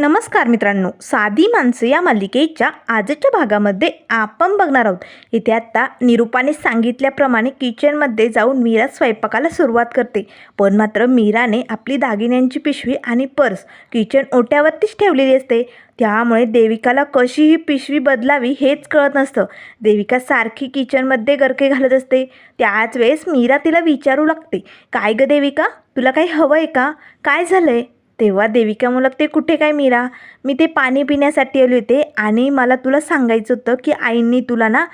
नमस्कार मित्रांनो साधी माणसं या मालिकेच्या आजच्या भागामध्ये आपण बघणार आहोत. इथे आत्ता निरूपाने सांगितल्याप्रमाणे किचनमध्ये जाऊन मीरा स्वयंपाकाला सुरुवात करते. पण मात्र मीराने आपली दागिन्यांची पिशवी आणि पर्स किचन ओट्यावरतीच ठेवलेली असते. त्यामुळे देविकाला कशी ही पिशवी बदलावी हेच कळत नसतं. देविका सारखी किचनमध्ये गरके घालत असते. त्याच वेळेस मीरा तिला विचारू लागते. काय ग देविका तुला काही हवं आहे का? काय झालं आहे तेव्हा देविका मुलक ते कुठे काय मीरा? मी ते पाणी पिण्यासाठी आले होते आणि मला तुला सांगायचं होतं की आईंनी तुला ना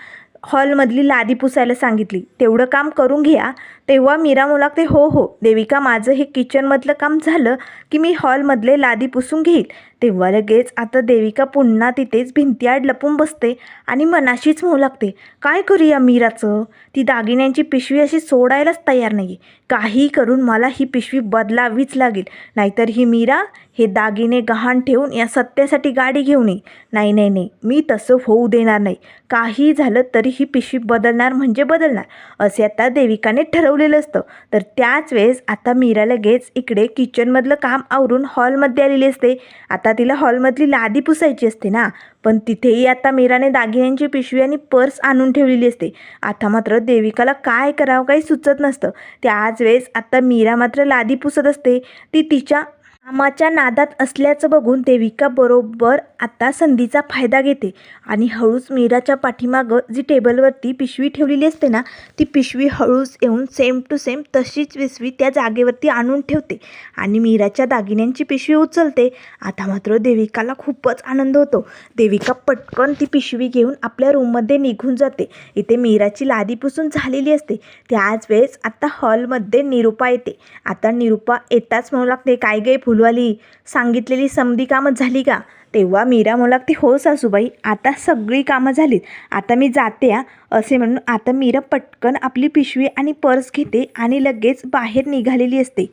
हॉलमधली लादी पुसायला सांगितली. तेवढं काम करून घ्या. तेव्हा मीरा मुलाखते हो हो देविका माझं हे किचनमधलं काम झालं की मी हॉलमधले लादी पुसून घेईल. तेव्हा लगेच आता देविका पुन्हा तिथेच भिंतीआड लपून बसते आणि मनाशीच म्हणू लागते काय करूया मीराचं? ती दागिन्यांची पिशवी अशी सोडायलाच तयार नाही काही करून मला ही पिशवी बदलावीच लागेल. नाहीतर ही मीरा हे दागिने गहाण ठेवून या सत्यासाठी गाडी घेऊन ये नाही नाही मी तसं होऊ देणार नाही. काही झालं तरी ही पिशवी बदलणार म्हणजे बदलणार. असे आता देविकाने ठेवलेलं असतं. तर त्याच वेळेस आता मीरा लगेच इकडे किचनमधलं काम आवरून हॉलमध्ये आलेली असते. आता तिला हॉलमधली लादी पुसायची असते ना. पण तिथेही आता मीराने दागिन्यांची पिशवी आणि पर्स आणून ठेवलेली असते. आता मात्र देविकाला काय करावं काही सुचत नसतं. त्याच वेळेस आता मीरा मात्र लादी पुसत असते. ती तिच्या कामाच्या नादात असल्याचं बघून देविका बरोबर आता संधीचा फायदा घेते आणि हळूच मीराच्या पाठीमागं जी टेबलवरती पिशवी ठेवलेली असते ना ती पिशवी हळूच येऊन सेम टू सेम तशीच पिशवी त्या जागेवरती आणून ठेवते आणि मीराच्या दागिन्यांची पिशवी उचलते. आता मात्र देविकाला खूपच आनंद होतो. देविका पटकन ती पिशवी घेऊन आपल्या रूममध्ये निघून जाते. इथे मीराची लादी पुसून झालेली असते. त्याच वेळेस आता हॉलमध्ये निरुपा येते. आता निरुपा येताच म्हणू लागते काय गे फुलवाली. सांगितलेली समधी कामं झाली का? तेव्हा मीरा म्हणू लागते हो सासूबाई आता सगळी कामं झालीत. आता मी जाते आ असे म्हणून आता मीरा पटकन आपली पिशवी आणि पर्स घेते आणि लगेच बाहेर निघालेली असते.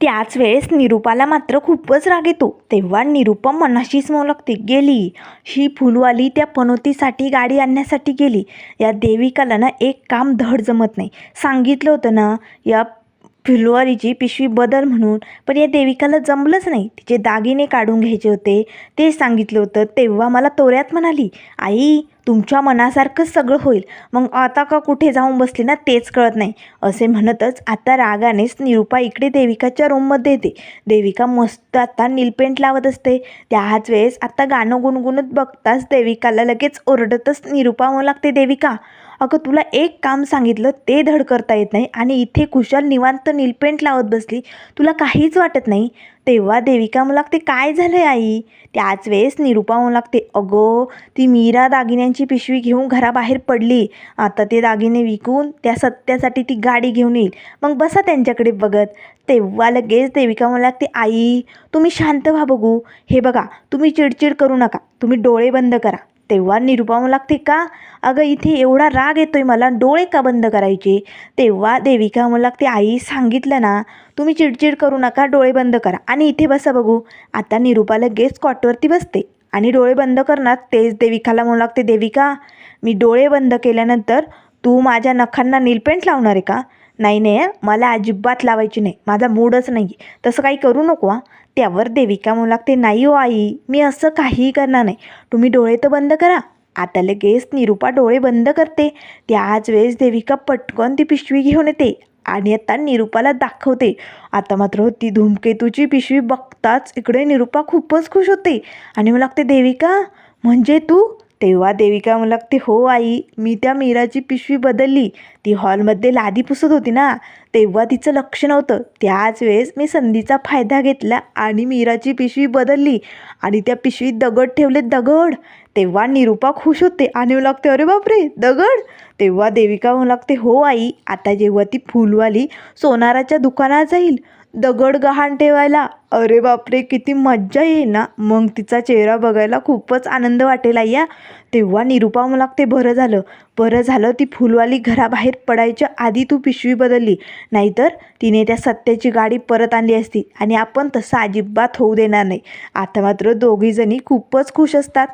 त्याच वेळेस निरूपाला मात्र खूपच राग येतो. तेव्हा निरूपा मनाशीच म्हणू लागते गेली. ही फुलवाली त्या पनोतीसाठी गाडी आणण्यासाठी गेली. या देविकाला ना एक काम धड जमत नाही. सांगितलं होतं ना या फुलवारीची पिशवी बदल म्हणून पण या देविकाला जमलंच नाही. तिचे दागिने काढून घ्यायचे होते. ते सांगितलं होतं. तेव्हा मला तोऱ्यात म्हणाली आई तुमच्या मनासारखंच सगळं होईल. मग आता का कुठे जाऊन बसली ना तेच कळत नाही. असे म्हणतच आता रागानेच निरुपा इकडे देविकाच्या रूममध्ये येते. देविका मस्त आता नीलपेंट लावत असते. त्याच वेळेस आता गाणं गुणगुणत बघताच देविकाला लगेच ओरडतच निरुपा म्हणू लागते देविका अगं तुला एक काम सांगितलं ते धड करता येत नाही आणि इथे कुशाल निवांत नीलपेंट लावत बसली. तुला काहीच वाटत नाही. तेव्हा देविका म्हणू लागते काय झालं आहे आई? त्याच वेळेस निरूपा म्हणू लागते अगो ती मीरा दागिन्यांची पिशवी घेऊन घराबाहेर पडली. आता ते दागिने विकून त्या सत्यासाठी ती गाडी घेऊन येईल. मग बसा त्यांच्याकडे बघत. तेव्हा लगेच देविका म्हणू लागते आई तुम्ही शांत व्हा बघू. हे बघा तुम्ही चिडचिड करू नका. तुम्ही डोळे बंद करा. तेव्हा निरूपा लागते का? अगं इथे एवढा राग येतोय मला डोळे का बंद करायचे? तेव्हा देविका म्हणू लागते आई सांगितलं ना तुम्ही चिडचिड करू नका डोळे बंद करा. आणि इथे बसा बघू. आता निरुपाला लगेच कॉटवरती बसते आणि डोळे बंद करणार तेच देविकाला म्हणू लागते देविका मी डोळे बंद केल्यानंतर तू माझ्या नखांना नीलपेंट लावणार आहे का? नाही नाही मला अजिबात लावायची नाही माझा मूडच नाही तसं काही करू नको हां. त्यावर देविका म्हणू लागते नाही हो आई मी असं काहीही करणार नाही. तुम्ही डोळे तर बंद करा. आता लगेच निरूपा डोळे बंद करते. त्याच वेळेस देविका पटकन ती पिशवी घेऊन येते आणि आता निरूपाला दाखवते. आता मात्र ती धूमकेतूची पिशवी बघताच इकडे निरूपा खूपच खुश होते आणि मला लागते देविका म्हणजे तू तेव्हा देविका म्हणू लागते हो आई मी त्या मीराची पिशवी बदलली. ती हॉलमध्ये लादी पुसत होती ना तेव्हा तिचं लक्ष नव्हतं. त्याच वेळेस मी संधीचा फायदा घेतला आणि मीराची पिशवी बदलली आणि त्या पिशवीत दगड ठेवले दगड. तेव्हा निरूपा खुश होते आणि मला लागते अरे बापरे दगड. तेव्हा देविका म्हणू लागते हो आई आता जेव्हा ती फुलवाली सोनाराच्या दुकानात जाईल दगड गहाण ठेवायला? अरे बापरे किती मज्जा येईल ना. मग तिचा चेहरा बघायला खूपच आनंद वाटेल या तेव्हा निरुपा मला लागते बरं झालं. बरं झालं ती फुलवाली घराबाहेर पडायच्या आधी तू पिशवी बदलली. नाहीतर तिने त्या सत्याची गाडी परत आणली असती. आणि आपण तसं अजिबात होऊ देणार नाही. आता मात्र दोघीजणी खूपच खुश असतात.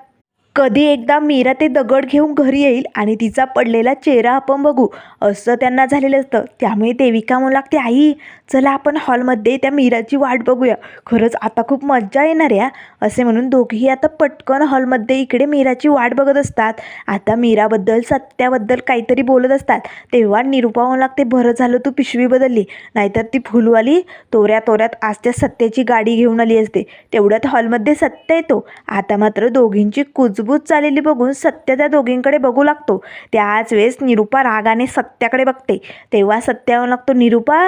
कधी एकदा मीरा ते दगड घेऊन घरी येईल आणि तिचा पडलेला चेहरा आपण बघू असं त्यांना झालेलं असतं. त्यामुळे देविका म्हणू लागते आई चला आपण हॉलमध्ये त्या मीराची वाट बघूया. खरंच आता खूप मज्जा येणार आहे असे म्हणून दोघेही आता पटकन हॉलमध्ये इकडे मीराची वाट बघत असतात. आता मीराबद्दल सत्याबद्दल काहीतरी बोलत असतात. तेव्हा निरुपा म्हणू लागते बरं झालं तू पिशवी बदलली. नाहीतर ती फुलवाली तोऱ्या तोऱ्यात आज त्या सत्याची गाडी घेऊन आली असते. तेवढ्यात हॉलमध्ये सत्य येतो. आता मात्र दोघींची कुजबूज चाललेली बघून सत्य त्या दोघींकडे बघू लागतो. त्याच वेळेस निरुपा रागाने सत्याकडे बघते. तेव्हा सत्यावर लागतो निरुपा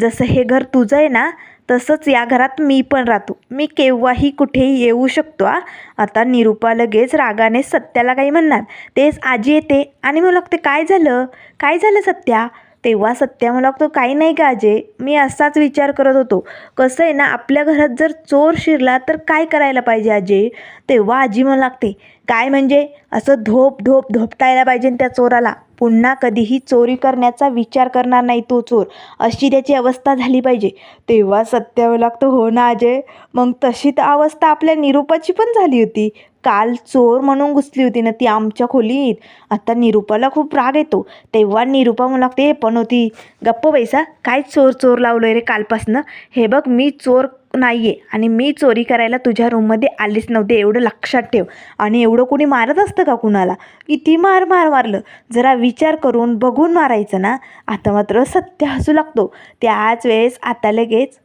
जसं हे घर तुझं आहे ना तसंच या घरात मी पण राहतो. मी केव्हाही कुठेही येऊ शकतो आ आता निरुपा लगेच रागाने सत्याला काही म्हणणार. तेच आजी येते आणि मग लागते. काय झालं? काय झालं सत्या? तेव्हा सत्या मला लागतो काही नाही का अजय? मी असाच विचार करत होतो. कसं आहे ना आपल्या घरात जर चोर शिरला तर काय करायला पाहिजे अजय? तेव्हा आजी मला लागते काय म्हणजे? असं धोप धोप धोपटायला पाहिजे त्या चोराला. पुन्हा कधीही चोरी करण्याचा विचार करणार नाही तो चोर. अशी त्याची अवस्था झाली पाहिजे. तेव्हा सत्यावं लागतं हो ना अजय? मग तशी तर अवस्था आपल्या निरूपाची पण झाली होती. काल चोर म्हणून घुसली होती ना ती आमच्या खोलीत. आता निरूपाला खूप राग येतो. तेव्हा निरूपा म्हणू लागते हे पण होती. गप्प बैसा. काय चोर चोर लावलं रे कालपासनं? हे बघ मी चोर नाही आहे आणि मी चोरी करायला तुझ्या रूममध्ये आलीच नव्हते. एवढं लक्षात ठेव. आणि एवढं कोणी मारत असतं का कुणाला? किती मार मार मारलं. जरा विचार करून बघून मारायचं ना. आता मात्र सत्य हसू लागतो. त्याच वेळेस आता लगेच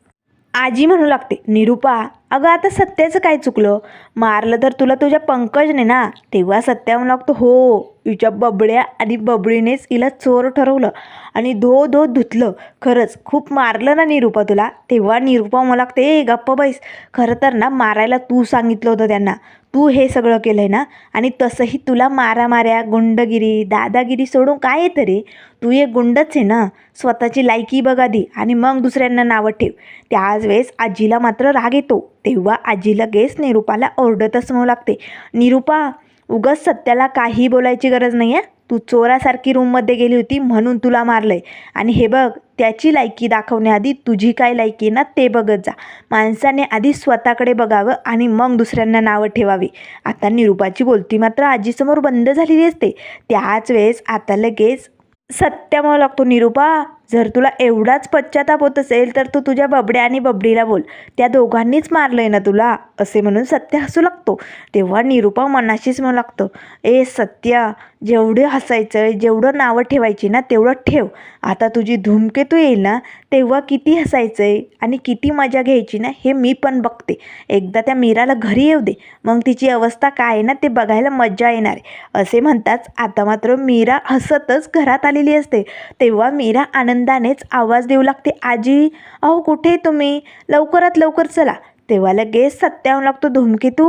आजी म्हणू लागते निरूपा अगं आता सत्याचं काय चुकलं? मारलं तर तुला तुझ्या पंकजने ना? तेव्हा सत्या म्हणू लागतो हो. हिच्या बबड्या आणि बबडीनेच हिला चोर ठरवलं आणि धो धो धुतलं. खरंच खूप मारलं ना निरूपा तुला? तेव्हा निरूपा मला लागते ए गप्प बैस. खरं तर ना मारायला तू सांगितलं होतं त्यांना. तू हे सगळं केलं आहे ना? आणि तसंही तुला मारामाऱ्या गुंडगिरी दादागिरी सोडून काय येतं रे? तू एक गुंडच आहे ना? स्वतःची लायकी बघ आधी आणि मग दुसऱ्यांना नावं ठेव. त्याच वेळेस आजीला मात्र राग येतो. तेव्हा आजी लगेच निरूपाला ओरडतच म्हणू लागते. निरूपा उगाच सत्याला काही बोलायची गरज नाही आहे तू चोरासारखी रूममध्ये गेली होती म्हणून तुला मारलंय. आणि हे बघ त्याची लायकी दाखवण्याआधी तुझी काय लायकी आहे ना ते बघत जा. माणसाने आधी स्वतःकडे बघावं आणि मग दुसऱ्यांना नावं ठेवावी. आता निरूपाची बोलती मात्र आजीसमोर बंद झालेली असते. त्याच वेळेस आता लगेच सत्यामुळे लागतो निरूपा जर तुला एवढाच पश्चाताप होत असेल तर तू तुझ्या बबड्या आणि बबडीला बोल. त्या दोघांनीच मारलं आहे ना तुला? असे म्हणून सत्य हसू लागतो. तेव्हा निरुपा मनाशीच म्हणू लागतं ए सत्या जेवढे हसायचं आहे जेवढं नावं ठेवायची ना तेवढं ठेव. आता तुझी धूमकेतू येईल ना तेव्हा किती हसायचं आहे आणि किती मजा घ्यायची ना हे मी पण बघते. एकदा त्या मीराला घरी येऊ दे. मग तिची अवस्था काय आहे ना ते बघायला मजा येणार आहे. असे म्हणताच आता मात्र मीरा हसतच घरात आलेली असते. तेव्हा मीरा आनंद आनंदानेच आवाज देऊ लागते आजी अहो कुठे तुम्ही? लवकरात लवकर चला. तेव्हा लगेच सत्यावं लागतो धूमकेतू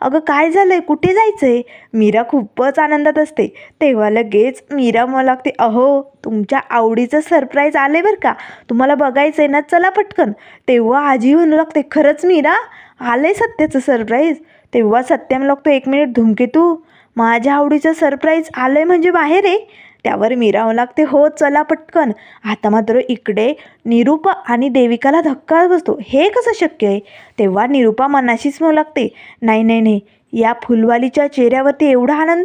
अगं काय झालंय? कुठे जायचंय? मीरा खूपच आनंदात असते. तेव्हा लगेच मीरा मला लागते अहो तुमच्या आवडीचं सरप्राईज आले बरं का? तुम्हाला बघायचं आहे ना चला पटकन. तेव्हा आजी म्हणू लागते खरंच मीरा? आलंय सत्याचं सरप्राईज तेव्हा सत्याम लागतो एक मिनिट धूमकेतू माझ्या आवडीचं सरप्राईज आलंय म्हणजे बाहेर आहे. त्यावर मिरावं लागते. हो चला पटकन. आता मात्र इकडे निरूपा आणि देविकाला धक्का बसतो. हे कसं शक्य आहे? तेव्हा निरूपा मनाशीच म्हणू लागते नाही नाही नाही. या फुलवालीच्या चेहऱ्यावरती एवढा आनंद?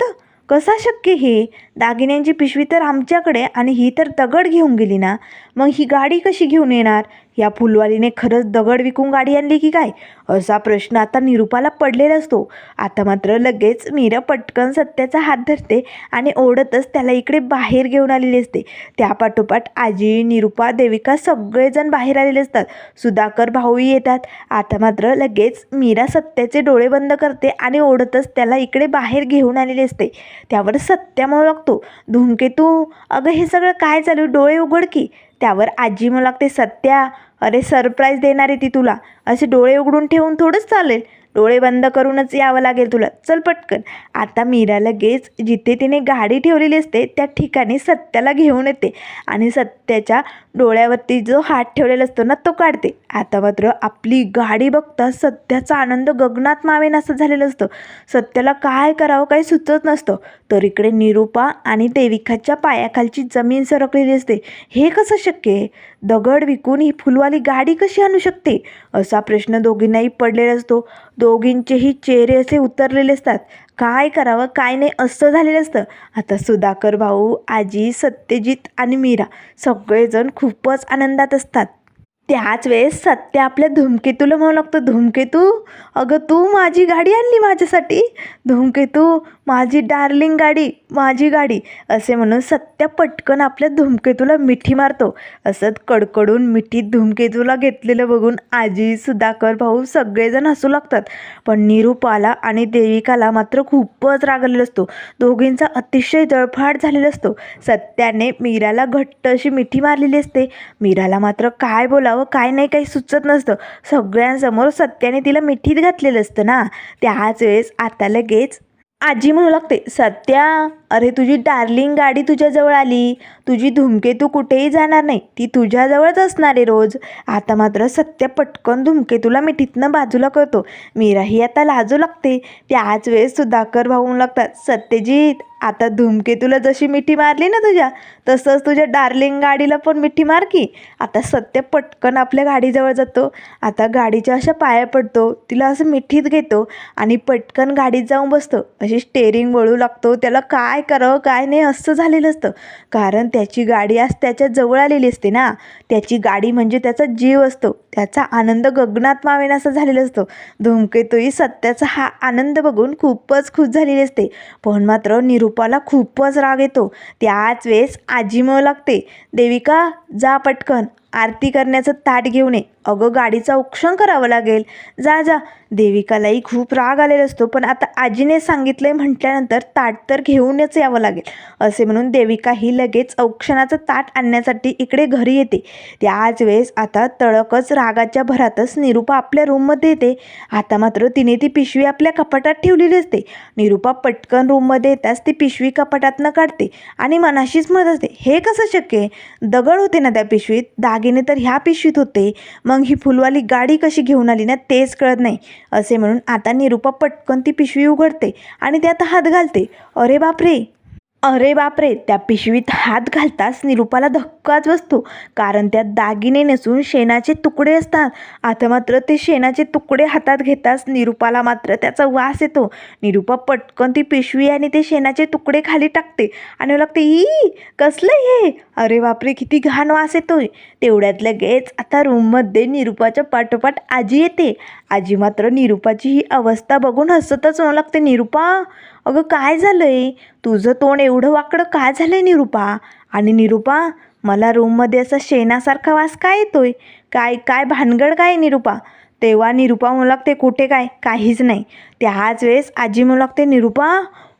कसा शक्य हे दागिन्यांची पिशवी तर आमच्याकडे आणि ही तर दगड घेऊन गेली ना. मग ही गाडी कशी घेऊन येणार? या फुलवालीने खरंच दगड विकून गाडी आणली की काय? असा प्रश्न आता निरूपाला पडलेला असतो. आता मात्र लगेच मीरा पटकन सत्याचा हात धरते आणि ओढतच त्याला इकडे बाहेर घेऊन आलेली असते. त्यापाठोपाठ आजी निरूपा देविका सगळेजण बाहेर आलेले असतात. सुधाकर भाऊही येतात. आता मात्र लगेच मीरा सत्याचे डोळे बंद करते आणि ओढतच त्याला इकडे बाहेर घेऊन आलेली असते. त्यावर सत्या म्हणू लागतो. धूमकेतू अगं हे सगळं काय चालू? डोळे उघड की. त्यावर आजी मला लागते सत्या अरे सरप्राईज देणार आहे ती तुला. असे डोळे उघडून ठेवून थोडंच चालेल. डोळे बंद करूनच यावं लागेल तुला. चल पटकन. आता मीरा लगेच जिथे तिने गाडी ठेवलेली असते त्या ठिकाणी सत्याला घेऊन येते आणि सत्याच्या डोळ्यावरती जो हात ठेवलेला असतो ना तो काढते. आता मात्र आपली गाडी बघता सत्याचा आनंद गगनात मावेन असं झालेलं असतं. सत्याला काय करावं काही सुचत नसतं. तर इकडे निरूपा आणि देविकाच्या पायाखालची जमीन सरकलेली असते. हे कसं शक्य आहे? दगड विकून ही फुलवाली गाडी कशी आणू शकते? असा प्रश्न दोघींनाही पडलेला असतो. दोघींचेही चेहरे असे उतरलेले असतात. काय करावं काय नाही असं झालेलं असतं. आता सुधाकर भाऊ आजी सत्यजित आणि मीरा सगळेजण खूपच आनंदात असतात. त्याच वेळेस सत्य आपल्या धूमकेतूला म्हणू लागतो धूमकेतू अगं तू माझी गाडी आणली माझ्यासाठी. धूमकेतू माझी डार्लिंग गाडी माझी गाडी. असे म्हणून सत्य पटकन आपल्या धूमकेतूला मिठी मारतो. असंच कडकडून मिठीत धूमकेतूला घेतलेलं बघून आजी सुधाकर भाऊ सगळेजण हसू लागतात. पण निरूपाला आणि देविकाला मात्र खूपच रागलेला असतो. दोघींचा अतिशय जळफाट झालेला असतो. सत्याने मीराला घट्ट अशी मिठी मारलेली असते. मीराला मात्र काय बोलावं? काय नाही काही सुचत नसतं. सगळ्यांसमोर सत्याने तिला मिठीत घातलेलं असतं ना. त्याच वेळेस आता लगेच आजी म्हणू लागते सत्या! अरे तुझी डार्लिंग गाडी तुझ्याजवळ आली. तुझी धुमकेतू कुठेही जाणार नाही. ती तुझ्याजवळच असणार आहे रोज. आता मात्र सत्य पटकन धुमकेतूला मिठीतनं बाजूला करतो. मीराही आता लाजू लागते. त्याच वेळेस सुधाकर भाऊ लागतात. सत्यजित आता धुमकेतूला जशी मिठी मारली ना तुझ्या तसंच तुझ्या डार्लिंग गाडीला पण मिठी मार की. आता सत्य पटकन आपल्या गाडीजवळ जातो. आता गाडीच्या अशा पाया पडतो. तिला असं मिठीत घेतो आणि पटकन गाडीत जाऊन बसतो. अशी स्टेरिंग वळू लागतो. त्याला काय काय करावं काय नाही असं झालेलं असतं. कारण त्याची गाडी आज त्याच्याजवळ आलेली असते ना. त्याची गाडी म्हणजे त्याचा जीव असतो. त्याचा आनंद गगनात मावेन असं झालेलं असतं. धूमकेतूही सत्याचा हा आनंद बघून खूपच खुश झालेली असते. पण मात्र निरूपाला खूपच राग येतो. त्याच वेळेस आजी लागते देविका जा पटकन. आरती करण्याचं ताट घेऊन ये. अगं गाडीचं औक्षण करावं लागेल. जा जा. देविकालाही खूप राग आलेला असतो पण आता आजीने सांगितलंय म्हटल्यानंतर ताट तर घेऊनच यावं लागेल. असे म्हणून देविका ही लगेच औक्षणाचं ताट आणण्यासाठी इकडे घरी येते. त्याच वेळेस आता तळकच रागाच्या भरातच निरूपा आपल्या रूममध्ये येते. आता मात्र तिने ती पिशवी आपल्या कपाटात ठेवलेली असते. निरूपा पटकन रूममध्ये येताच ती पिशवी कपाटातनं काढते आणि मनाशीच म्हणत असते हे कसं शक्य आहे? दगड होते ना त्या पिशवीत? दागिने तर ह्या पिशवीत होते. मग ही फुलवाली गाडी कशी घेऊन आली ना तेच कळत नाही. असे म्हणून आता निरूपा पटकन ती पिशवी उघडते आणि त्यात हात घालते. अरे बापरे! अरे बापरे! त्या पिशवीत हात घालताच निरूपाला धक्काच बसतो. कारण त्यात दागिने नसून शेणाचे तुकडे असतात. आता मात्र ते शेणाचे तुकडे हातात घेताच निरूपाला मात्र त्याचा वास येतो. निरूपा पटकन ती पिशवी आणि ते शेणाचे तुकडे खाली टाकते आणि लागते ई कसलं हे? अरे बापरे किती घाण वास येतोय. तेवढ्यात लगेच आता रूममध्ये निरूपाच्या पाठोपाठ आजी येते. आजी मात्र निरूपाची ही अवस्था बघून हसतच म्हणू लागते निरूपा अगं काय झालंय? तुझं तोंड एवढं वाकडं काय झालंय निरूपा? आणि निरूपा मला रूममध्ये असा शेणासारखा वास काय येतोय? काय काय भानगड काय निरूपा? तेव्हा निरूपा म्हणू लागते कुठे काय? काहीच नाही. त्याच वेळेस आजी म्हणू लागते निरूपा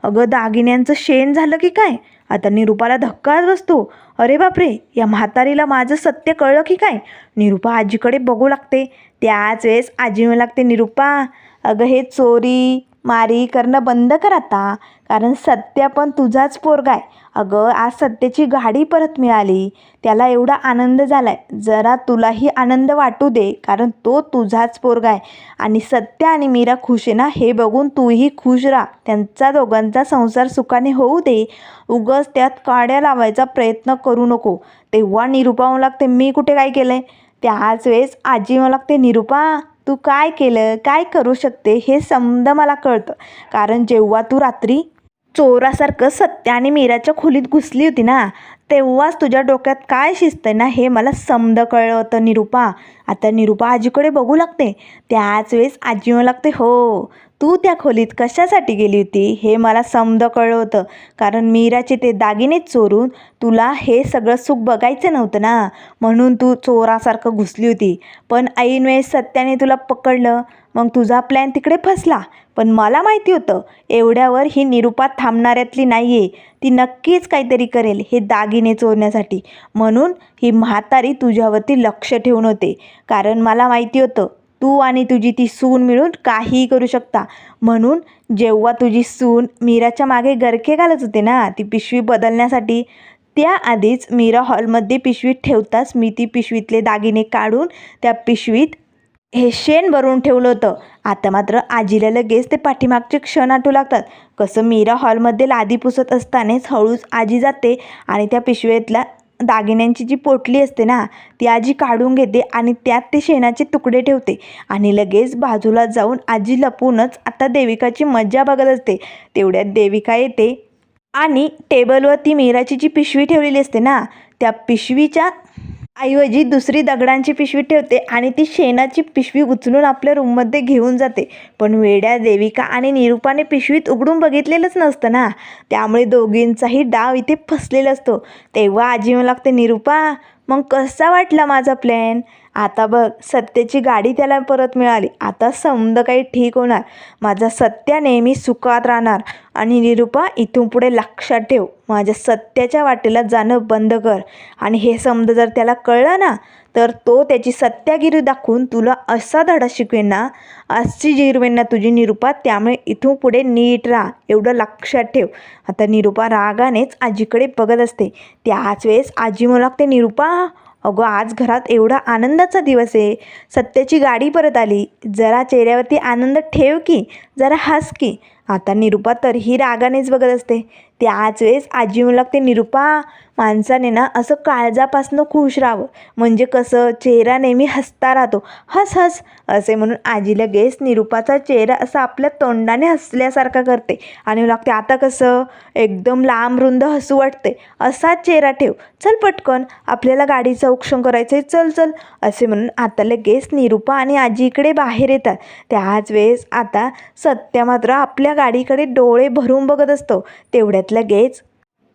अगं दागिन्यांचं शेण झालं की काय? आता निरूपाला धक्काच बसतो. अरे बापरे या म्हातारीला माझं सत्य कळलं की काय? निरूपा आजीकडे बघू लागते. त्याच वेळेस आजी म्हणू लागते निरूपा अगं हे चोरी मारी करणं बंद कर आता. कारण सत्या पण तुझाच पोरगा आहे. अगं आज सत्तेची गाडी परत मिळाली. त्याला एवढा आनंद झाला आहे जरा तुलाही आनंद वाटू दे कारण तो तुझाच पोरगा आहे. आणि सत्या आणि मीरा खुश आहे ना हे बघून तूही खुश राहा. त्यांचा दोघांचा संसार सुखाने होऊ दे. उगस त्यात काड्या लावायचा प्रयत्न करू नको. तेव्हा निरूपा म्हणू लागते मी कुठे काय केलं आहे त्याच वेळेस आजी म्हणू लागते निरूपा तू काय केलं? काय करू शकते? हे समद मला कळतं. कारण जेव्हा तू रात्री चोरासारखं सत्य आणि मीराच्या खोलीत घुसली होती ना तेव्हाच तुझ्या डोक्यात काय शिस्त ना हे मला समद कळलं होतं निरूपा. आता निरूपा आजीकडे बघू लागते. त्याच वेळेस आजी म्हणू लागते हो. तू त्या खोलीत कशासाठी गेली होती हे मला समद कळलं होतं. कारण मीराचे ते दागिने चोरून तुला हे सगळं सुख बघायचं नव्हतं ना. म्हणून तू चोरासारखं घुसली होती. पण ऐन वेळेस सत्याने तुला पकडलं. मग तुझा प्लॅन तिकडे फसला. पण मला माहिती होतं एवढ्यावर ही निरुपात थांबणाऱ्यातली नाही आहे ती नक्कीच काहीतरी करेल हे दागिने चोरण्यासाठी. म्हणून ही म्हातारी तुझ्यावरती लक्ष ठेवून होते. कारण मला माहिती होतं तू आणि तुझी ती सून मिळून काहीही करू शकता. म्हणून जेव्हा तुझी सून मीराच्या मागे गरके घालत होते ना ती पिशवी बदलण्यासाठी त्याआधीच मीरा हॉलमध्ये पिशवीत ठेवताच मी ती पिशवीतले दागिने काढून त्या पिशवीत हे शेण भरून ठेवलं होतं. आता मात्र आजीला लगेच ते पाठीमागचे क्षण आठवू लागतात. कसं मीरा हॉलमध्ये लादी पुसत असतानाच हळूच आजी जाते आणि त्या पिशवीतल्या दागिन्यांची जी पोटली असते ना ती आजी काढून घेते आणि त्यात ते शेणाचे तुकडे ठेवते. आणि लगेच बाजूला जाऊन आजी लपूनच आता देविकाची मज्जा बघत असते. तेवढ्यात देविका येते आणि टेबलवर ती मीराची जी पिशवी ठेवलेली असते ना त्या पिशवीच्या ऐवजी दुसरी दगडांची पिशवी ठेवते आणि ती शेणाची पिशवी उचलून आपल्या रूममध्ये घेऊन जाते. पण वेड्या देविका आणि निरूपाने पिशवीत उघडून बघितलेलंच नसतं ना. त्यामुळे दोघींचाही डाव इथे फसलेला असतो. तेव्हा आजी मला लागते निरूपा मग कसा वाटला माझा प्लॅन आता बघ सत्याची गाडी त्याला परत मिळाली. आता समद काही ठीक होणार. माझा सत्या नेहमी सुखात राहणार. आणि निरूपा इथून पुढे लक्षात ठेव. माझ्या सत्याच्या वाटेला जाणं बंद कर. आणि हे समज जर त्याला कळलं ना तर तो त्याची सत्यागिरी दाखवून तुला असा धडा शिकवेन ना अशी जिरवेन ना तुझी निरूपा त्यामुळे इथून पुढे नीट राहा एवढं लक्षात ठेव. आता निरूपा रागानेच आजीकडे बघत असते. त्याच वेळेस आजी मला लागते निरूपा अगं आज घरात एवढा आनंदाचा दिवस आहे. सत्याची गाडी परत आली. जरा चेहऱ्यावरती आनंद ठेव की जरा हस की. आता निरूपा तरीही रागानेच बघत असते. त्याच वेळेस आजी म्हणू लागते निरूपा माणसाने ना असं काळजापासनं खुश राहावं. म्हणजे कसं? चेहरा नेहमी हसता राहतो. हस हस असे म्हणून आजी लगेच निरूपाचा चेहरा असा आपल्या तोंडाने हसल्यासारखा करते. आणि म्हणू लागते आता कसं? एकदम लांब रुंद हसू वाटते असाच चेहरा ठेव. चल पटकन. आपल्याला गाडीचं औक्षण करायचं आहे चल चल असे म्हणून आता लगेच निरूपा आणि आजी इकडे बाहेर येतात. त्याच वेळेस आता सत्या मात्र आपल्या गाडीकडे डोळे भरून बघत असतो. तेवढ्यात लगेच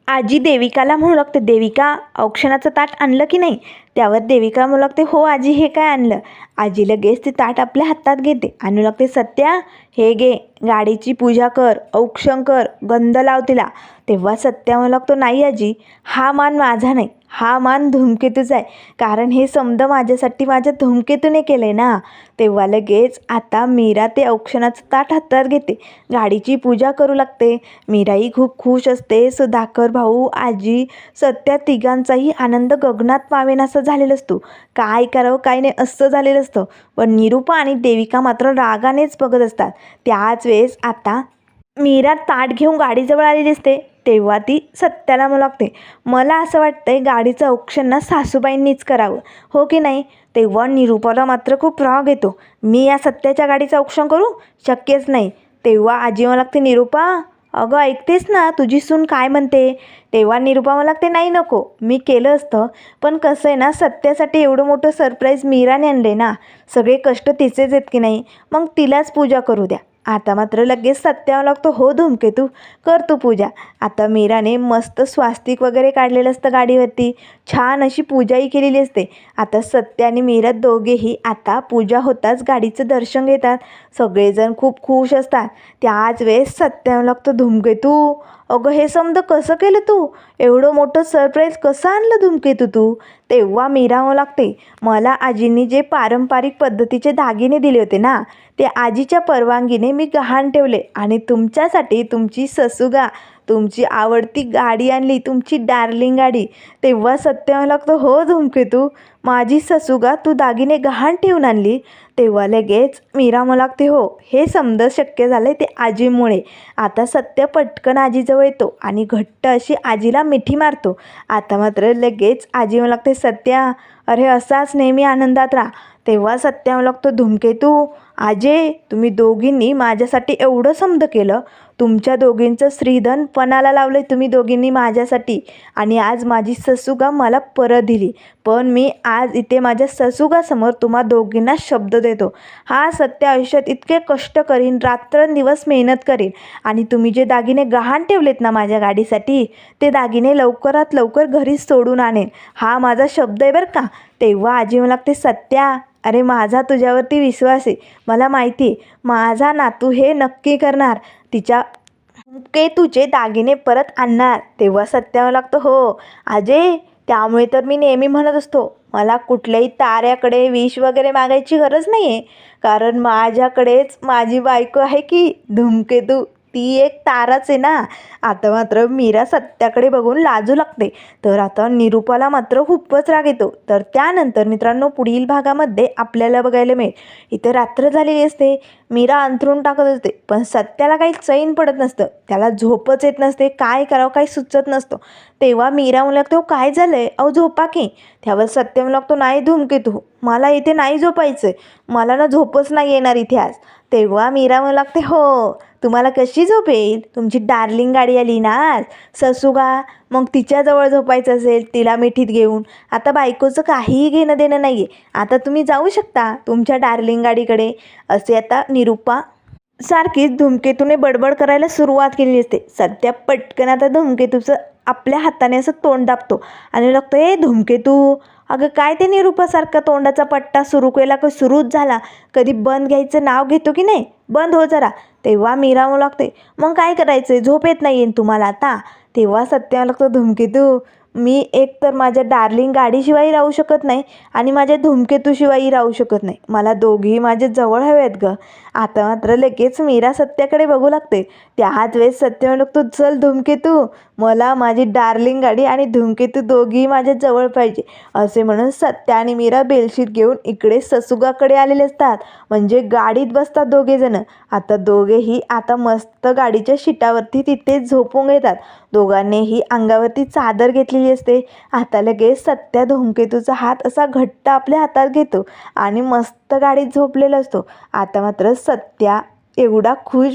आजी देविकाला म्हणू लागते देविका औक्षणाचं ताट आणलं की नाही? त्यावर देविका म्हणू लागते हो आजी हे काय आणलं? आजी लगेच ते ताट आपल्या हातात घेते. आणू लागते सत्या हे घे गाडीची पूजा कर औक्षण कर गंध लाव तिला. तेव्हा सत्या म्हणू लागतो नाही आजी हा मान माझा नाही. हा मान धूमकेतूच आहे. कारण हे समद माझ्यासाठी माझ्या धूमकेतूने केलं आहे ना. तेव्हा लगेच आता मीरा ते औक्षणाचं ताट हातात घेते. गाडीची पूजा करू लागते. मीराही खूप खुश असते. सुधाकर भाऊ आजी सत्या तिघांचाही आनंद गगनात पावेन असं झालेलं असतो. काय करावं काय नाही असं झालेलं असतं. पण निरूपा आणि देविका मात्र रागानेच बघत असतात. त्याच वेळेस आता मीरा ताट घेऊन गाडीजवळ आलेली असते तेव्हा ती सत्याला म्हणू लागते मला असं वाटतंय गाडीचं औक्षण ना सासूबाईंनीच करावं. हो की नाही? तेव्हा निरूपाला मात्र खूप राग येतो. मी या सत्याच्या गाडीचं औक्षण करू? शक्यच नाही. तेव्हा आजी मला लागते निरूपा अगं ऐकतेस ना तुझी सून काय म्हणते? तेव्हा निरूपा मला ते नाही नको मी केलं असतं. पण कसं आहे ना सत्यासाठी एवढं मोठं सरप्राईज मीराने आणले ना. सगळे कष्ट तिचेच आहेत की नाही? मग तिलाच पूजा करू द्या. आता मात्र लगेच सत्यावं लागतो. हो धूमकेतू कर तू पूजा. आता मीराने मस्त स्वास्तिक वगैरे काढलेलं असतं गाडीवरती. छान अशी पूजाही केलेली असते. आता सत्य आणि मीरा दोघेही आता पूजा होताच गाडीचं दर्शन घेतात. सगळेजण खूप खुश असतात. त्याच वेळेस सत्यावं लागतो धूमकेतू. अगं हे समज कसं केलं तू? एवढं मोठं सरप्राईज कसं आणलं धूमकेतू तू? तेव्हा मीरा लागते. मला आजींनी जे पारंपरिक पद्धतीचे दागिने दिले होते ना ते आजीच्या परवानगीने मी गहाण ठेवले आणि तुमच्यासाठी तुमची ससुगा तुमची आवडती गाडी आणली तुमची डार्लिंग गाडी. तेव्हा सत्य मला हो धुमकेतू माझी ससुगा तू दागिने गहाण ठेवून आणली. तेव्हा लगेच मीरा मला लागते हो हे समज शक्य झालं ते आजीमुळे. आता सत्य पटकन आजीजवळ येतो आणि घट्ट अशी आजीला मिठी मारतो. आता मात्र लगेच आजी मला लागते सत्या अरे असाच नेहमी आनंदात राहा. तेव्हा सत्य मला लागतो धुमकेतू आजे तुम्ही दोघींनी माझ्यासाठी एवढं समद केलं. तुमच्या दोघींचं श्रीधन पणाला लावलं तुम्ही दोघींनी माझ्यासाठी. आणि आज माझी ससुगा मला परत दिली. पण मी आज इथे माझ्या ससुगासमोर तुम्हा दोघींना शब्द देतो. हा सत्य आयुष्यात इतके कष्ट करीन रात्रंदिवस मेहनत करीन. आणि तुम्ही जे दागिने गहाण ठेवलेत ना माझ्या गाडीसाठी ते दागिने लवकरात लवकर घरी सोडून आणेन. हा माझा शब्द आहे बरं का? तेव्हा आजी मला लागते सत्या अरे माझा तुझ्यावरती विश्वास आहे. मला माहिती आहे माझा नातू हे नक्की करणार. तिच्या केतूचे तुझे दागिने परत आणणार. तेव्हा सत्यावं लागतं हो अजय त्यामुळे तर मी नेहमी म्हणत असतो मला कुठल्याही ताऱ्याकडे विष वगैरे मागायची गरज नाही आहे कारण माझ्याकडेच माझी बायको आहे की धुमकेतू. ती एक ताराच आहे ना. आता मात्र मीरा सत्याकडे बघून लाजू लागते. तर आता निरूपाला मात्र खूपच राग येतो. तर त्यानंतर मित्रांनो पुढील भागामध्ये आपल्याला बघायला मिळेल. इथं रात्र झालेली असते. मीरा अंथरून टाकत असते. पण सत्याला काही चैन पडत नसतं. त्याला झोपच येत नसते. काय करावं काही सुचत नसतं. तेव्हा मीरा म्हणू लागतो काय झालं आहे अहो झोपा की. त्यावर सत्य म्हणू लागतो नाही धुमकेतू मला इथे नाही झोपायचं आहे मला ना झोपच नाही येणार इथे आज. तेव्हा मीरा म्हणू लागते हो तुम्हाला कशी झोप येईल? तुमची डार्लिंग गाडी आली ना आज. ससुगा मग तिच्याजवळ झोपायचं असेल तिला मिठीत घेऊन. आता बायकोचं काहीही घेणं देणं नाही आहे आता तुम्ही जाऊ शकता तुमच्या डार्लिंग गाडीकडे. असे आता निरुपा सारखीच धूमकेतूने बडबड करायला सुरुवात केली असते. सध्या पटकन आता धूमकेतूचं आपल्या हाताने असं तोंड दाबतो. आणि लागतं ए धूमकेतू अगं काय ते निरूपासारखा तोंडाचा पट्टा सुरू केला का सुरूच झाला? कधी बंद घ्यायचं नाव घेतो की नाही? बंद हो जरा. तेव्हा मी राहू लागते. मग काय करायचं झोप येत नाही येईन तुम्हाला आता. तेव्हा सत्या लागतं धूमकेतू मी एक तर माझ्या डार्लिंग गाडीशिवायही राहू शकत नाही आणि माझ्या धूमकेतूशिवायही राहू शकत नाही. मला दोघेही माझे जवळ हवे आहेत ग. आता मात्र लगेच मीरा सत्याकडे बघू लागते. त्याच वेळेस सत्य म्हणतो तू चल धूमकेतू मला माझी डार्लिंग गाडी आणि धूमकेतू दोघीही माझ्या जवळ पाहिजे. असे म्हणून सत्या आणि मीरा बेलशीट घेऊन इकडे ससुगाकडे आलेले असतात. म्हणजे गाडीत बसतात दोघेजणं आता दोघेही आता मस्त गाडीच्या शिटावरती तिथे झोपून घेतात. दोघांनीही अंगावरती चादर घेतलेली असते. आता लगेच सत्या धूमकेतूचा हात असा घट्ट आपल्या हातात घेतो आणि मस्त गाडीत झोपलेला असतो. आता मात्र सत्या एवढा खुश